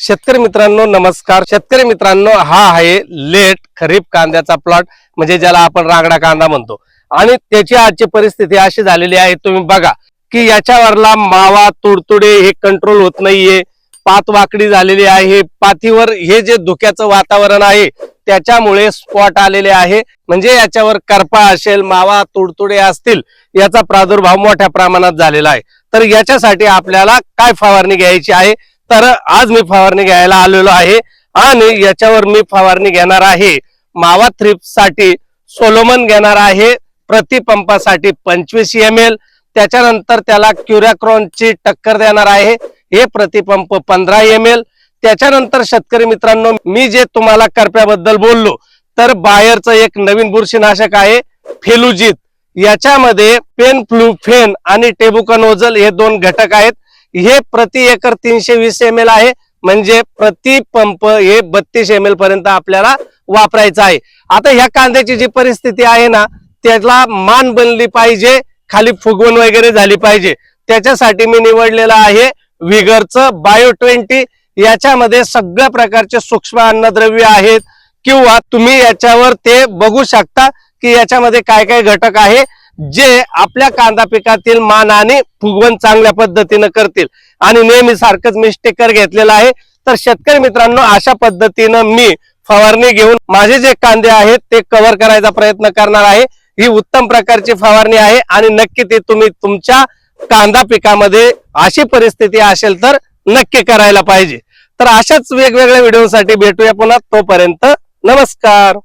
शेतकरी मित्रांनो नमस्कार. शेतकरी मित्रांनो हा आहे लेट खरीप कांद्याचा प्लॉट म्हणजे ज्याला आपण रांगडा कांदा म्हणतो. आणि त्याची आजची परिस्थिती अशी झालेली आहे तुम्ही बघा की याच्यावरला मावा तुडतुडे हे कंट्रोल होत नाहीये. पात वाकडी झालेली आहे. पातीवर हे जे धुक्याचं वातावरण आहे त्याच्यामुळे स्पॉट आलेले आहे. म्हणजे याच्यावर करपा असेल मावा तुडतुडे असतील याचा प्रादुर्भाव मोठ्या प्रमाणात झालेला आहे. तर याच्यासाठी आपल्याला काय फवारणी घ्यायची आहे? तर आज मी फवारणी घ्यायला आलेलो आहे आणि याच्यावर मी फवारणी घेणार आहे. मावा थ्रिपसाठी सोलोमन घेणार आहे. प्रतिपंपासाठी पंचवीस एम एल त्याच्यानंतर त्याला क्युरॅक्रॉनची टक्कर देणार आहे. हे प्रतिपंप पंधरा एम एल त्याच्यानंतर शेतकरी मित्रांनो मी जे तुम्हाला करप्याबद्दल बोललो तर बायरचं एक नवीन बुरशीनाशक आहे फेलुजित. याच्यामध्ये पेन फ्लू फेन आणि टेबुकनोजल हे दोन घटक आहेत. हे प्रति एकर तीनशे वीस एम एल आहे. म्हणजे प्रति पंप हे बत्तीस एम एल पर्यंत आपल्याला वापरायचं आहे. आता ह्या कांद्याची जी परिस्थिती आहे ना त्याला मान बनली पाहिजे खाली फुगवण वगैरे झाली पाहिजे. त्याच्यासाठी मी निवडलेलं आहे विगरचं बायो ट्वेंटी. याच्यामध्ये सगळ्या प्रकारचे सूक्ष्म अन्नद्रव्य आहेत. किंवा तुम्ही याच्यावर ते बघू शकता की याच्यामध्ये काय काय घटक आहे. जे आपल्या कांदा पिकातील मान आणि फुगवण चांगल्या पद्धतीनं करतील. आणि नेहमी सारखंच मी घेतलेलं आहे. तर शेतकरी मित्रांनो अशा पद्धतीनं मी फवारणी घेऊन माझे जे कांदे आहेत ते कव्हर करायचा प्रयत्न करणार आहे. ही उत्तम प्रकारची फवारणी आहे आणि नक्की ते तुम्ही तुमच्या कांदा पिकामध्ये अशी परिस्थिती असेल तर नक्की करायला पाहिजे. तर अशाच वेगवेगळ्या व्हिडिओसाठी भेटूया पुन्हा. तोपर्यंत नमस्कार.